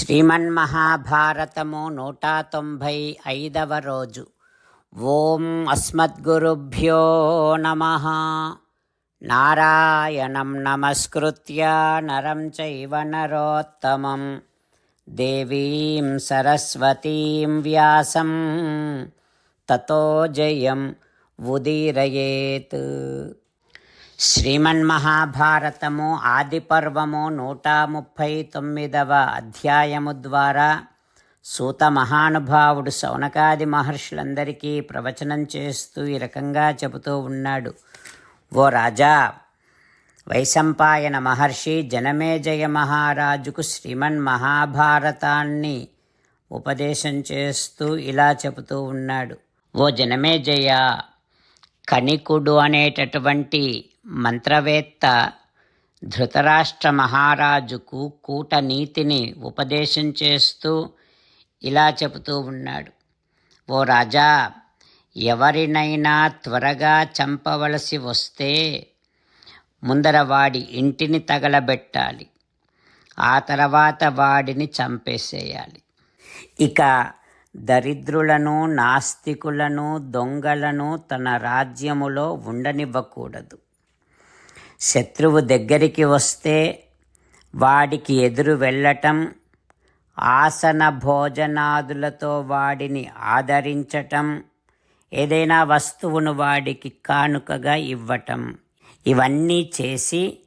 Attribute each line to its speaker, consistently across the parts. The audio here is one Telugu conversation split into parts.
Speaker 1: శ్రీమన్మహాభారతము నూట తొంభై ఐదవ రోజు ఓం అస్మద్గురుభ్యో నమ నారాయణం నమస్కృత్య నరం చైవ నరోత్తమం దేవీం సరస్వతీం వ్యాసం తతో జయం ఉదీరయేత్ శ్రీమన్మహాభారతము ఆదిపర్వము నూట ముప్పై తొమ్మిదవ అధ్యాయము ద్వారా సూత మహానుభావుడు శౌనకాది మహర్షులందరికీ ప్రవచనం చేస్తూ ఈ రకంగా చెబుతూ ఉన్నాడు. ఓ రాజా వైశంపాయన మహర్షి జనమేజయ మహారాజుకు శ్రీమన్ మహాభారతాన్ని ఉపదేశం చేస్తూ ఇలా చెబుతూ ఉన్నాడు. ఓ జనమేజయ కణికుడు అనేటటువంటి మంత్రవేత్త ధృతరాష్ట్ర మహారాజుకు కూటనీతిని ఉపదేశం చేస్తూ ఇలా చెబుతూ ఉన్నాడు. ఓ రాజా ఎవరినైనా త్వరగా చంపవలసి వస్తే ముందర వాడి ఇంటిని తగలబెట్టాలి. ఆ తర్వాత వాడిని చంపేసేయాలి. ఇక దరిద్రులను నాస్తికులను దొంగలను తన రాజ్యములో ఉండనివ్వకూడదు. శత్రువు దగ్గరికి వస్తే వాడికి ఎదురు వెళ్ళటం ఆసన భోజనాదులతో వాడిని ఆదరించటం ఏదైనా వస్తువును వాడికి కానుకగా ఇవ్వటం. ఇవన్నీ చేసి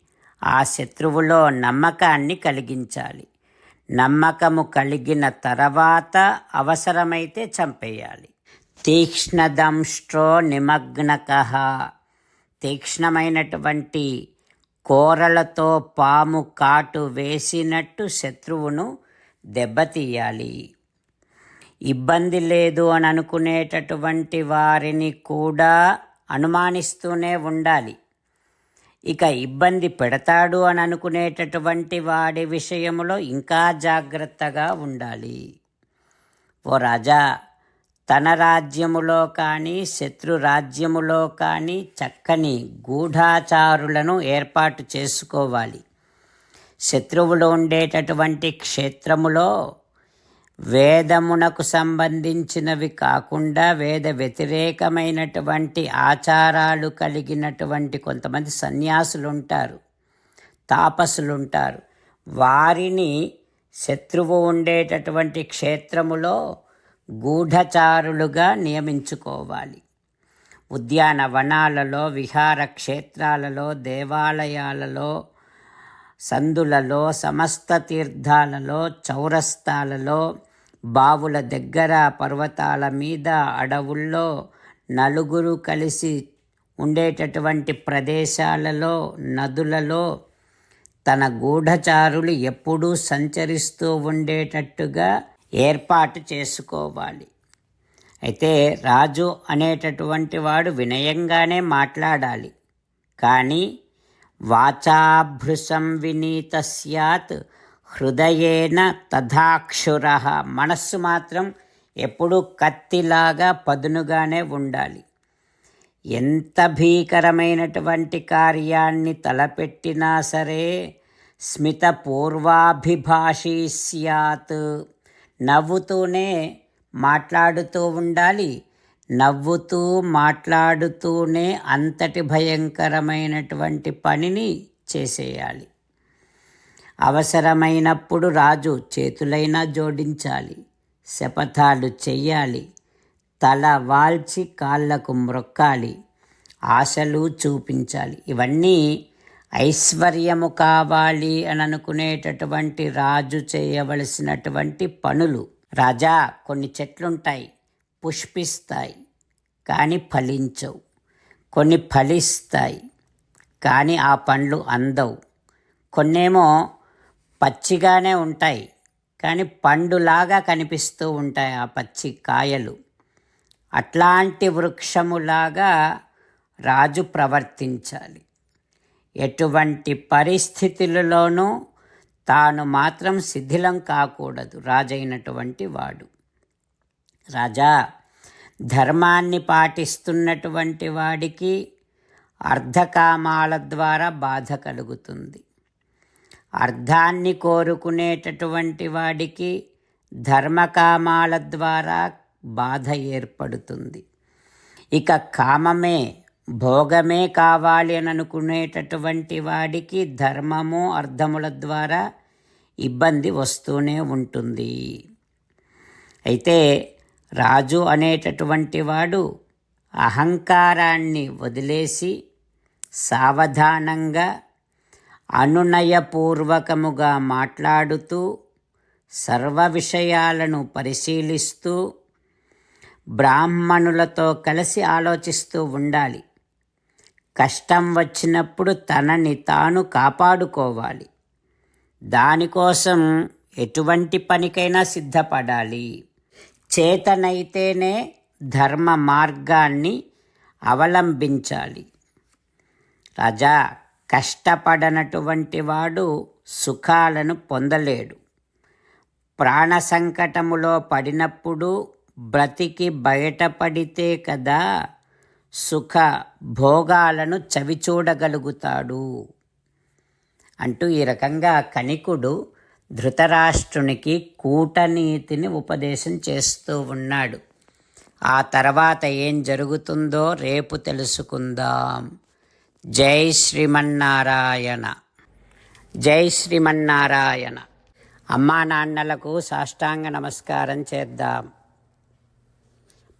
Speaker 1: ఆ శత్రువులో నమ్మకాన్ని కలిగించాలి. నమ్మకము కలిగిన తర్వాత అవసరమైతే చంపేయాలి. తీక్ష్ణదంష్ట్రో నిమగ్నక. తీక్ష్ణమైనటువంటి కోరలతో పాము కాటు వేసినట్టు శత్రువును దెబ్బతీయాలి. ఇబ్బంది లేదు అని అనుకునేటటువంటి వారిని కూడా అనుమానిస్తూనే ఉండాలి. ఇక ఇబ్బంది పెడతాడు అని అనుకునేటటువంటి వాడి విషయంలో ఇంకా జాగ్రత్తగా ఉండాలి. ఓ రాజా తన రాజ్యములో కానీ శత్రు రాజ్యములో కానీ చక్కని గూఢాచారులను ఏర్పాటు చేసుకోవాలి. శత్రువులు ఉండేటటువంటి క్షేత్రములో వేదమునకు సంబంధించినవి కాకుండా వేద వ్యతిరేకమైనటువంటి ఆచారాలు కలిగినటువంటి కొంతమంది సన్యాసులు ఉంటారు తాపసులు ఉంటారు వారిని శత్రువు ఉండేటటువంటి క్షేత్రములో గూఢచారులుగా నియమించుకోవాలి. ఉద్యానవనాలలో విహార క్షేత్రాలలో దేవాలయాలలో సందులలో సమస్త తీర్థాలలో చౌరస్తాలలో బావుల దగ్గర పర్వతాల మీద అడవుల్లో నలుగురు కలిసి ఉండేటటువంటి ప్రదేశాలలో నదులలో తన గూఢచారులు ఎప్పుడూ సంచరిస్తూ ఉండేటట్టుగా ఏర్పాటు చేసుకోవాలి. అయితే రాజు అనేటటువంటి వాడు వినయంగానే మాట్లాడాలి. కానీ వాచాభృశం వినీత సత్ హృదయేన తథాక్షుర. మనస్సు మాత్రం ఎప్పుడూ కత్తిలాగా పదునుగానే ఉండాలి. ఎంత భీకరమైనటువంటి కార్యాన్ని తలపెట్టినా సరే స్మితపూర్వాభిభాషీ సత్ నవ్వుతూనే మాట్లాడుతూ ఉండాలి. నవ్వుతూ మాట్లాడుతూనే అంతటి భయంకరమైనటువంటి పనిని చేసేయాలి. అవసరమైనప్పుడు రాజు చేతులైనా జోడించాలి. శపథాలు చెయ్యాలి. తల వాల్చి కాళ్ళకు మ్రొక్కాలి. ఆశలు చూపించాలి. ఇవన్నీ ఐశ్వర్యము కావాలి అని అనుకునేటటువంటి రాజు చేయవలసినటువంటి పనులు. రాజా కొన్ని చెట్లుంటాయి పుష్పిస్తాయి కానీ ఫలించవు. కొన్ని ఫలిస్తాయి కానీ ఆ పండ్లు అందవు. కొన్నేమో పచ్చిగానే ఉంటాయి కానీ పండులాగా కనిపిస్తూ ఉంటాయి ఆ పచ్చి కాయలు. అట్లాంటి వృక్షములాగా రాజు ప్రవర్తించాలి. ఎటువంటి పరిస్థితులలోనూ తాను మాత్రం శిథిలం కాకూడదు రాజైనటువంటి వాడు. రాజా ధర్మాన్ని పాటిస్తున్నటువంటి వాడికి అర్ధకామాల ద్వారా బాధ కలుగుతుంది. అర్థాన్ని కోరుకునేటటువంటి వాడికి ధర్మకామాల ద్వారా బాధ ఏర్పడుతుంది. ఇక కామమే భోగమే కావాలి అని అనుకునేటటువంటి వాడికి ధర్మము అర్థముల ద్వారా ఇబ్బంది వస్తూనే ఉంటుంది. అయితే రాజు అనేటటువంటి వాడు అహంకారాన్ని వదిలేసి సావధానంగా అనునయపూర్వకముగా మాట్లాడుతూ సర్వ విషయాలను పరిశీలిస్తూ బ్రాహ్మణులతో కలిసి ఆలోచిస్తూ ఉండాలి. కష్టం వచ్చినప్పుడు తనని తాను కాపాడుకోవాలి. దానికోసం ఎటువంటి పనికైనా సిద్ధపడాలి. చేతనైతేనే ధర్మ మార్గాన్ని అవలంబించాలి. రజా కష్టపడనటువంటి వాడు సుఖాలను పొందలేడు. ప్రాణ సంకటములో పడినప్పుడు బ్రతికి బయటపడితే కదా సుఖ భోగాలను చవిచూడగలుగుతాడు. అంటూ ఈ రకంగా కనికుడు ధృతరాష్ట్రునికి కూటనీతిని ఉపదేశం చేస్తూ ఉన్నాడు. ఆ తర్వాత ఏం జరుగుతుందో రేపు తెలుసుకుందాం. జై శ్రీమన్నారాయణ. జై శ్రీమన్నారాయణ. అమ్మా నాన్నలకు సాష్టాంగ నమస్కారం చేద్దాం.